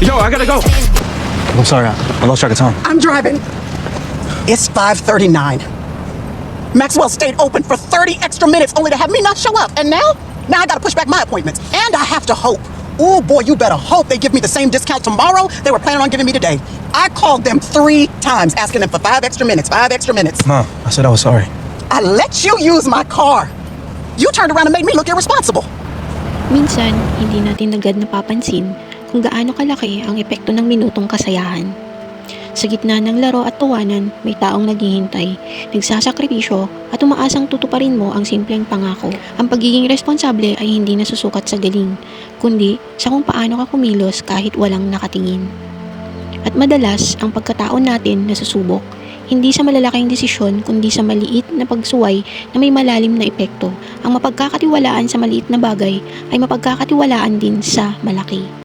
Yo, I gotta go. I'm sorry, I lost track of time. I'm driving. It's 5:39. Maxwell stayed open for 30 extra minutes only to have me not show up. And now, now I gotta push back my appointments. And I have to hope. Oh boy, you better hope they give me the same discount tomorrow they were planning on giving me today. I called them three times asking them for five extra minutes, five extra minutes. Mom, I said I was sorry. I let you use my car. You turned around and made me look irresponsible. Minsan, hindi natin agad napapansin kung gaano kalaki ang epekto ng minutong kasayahan. Sa gitna ng laro at tuwanan, may taong naghihintay, nagsasakripisyo at umaasang tutuparin mo ang simpleng pangako. Ang pagiging responsable ay hindi nasusukat sa galing, kundi sa kung paano ka kumilos kahit walang nakatingin. At madalas, ang pagkataon natin nasusubok, hindi sa malalaking desisyon kundi sa maliit na pagsuway na may malalim na epekto. Ang mapagkakatiwalaan sa maliit na bagay ay mapagkakatiwalaan din sa malaki.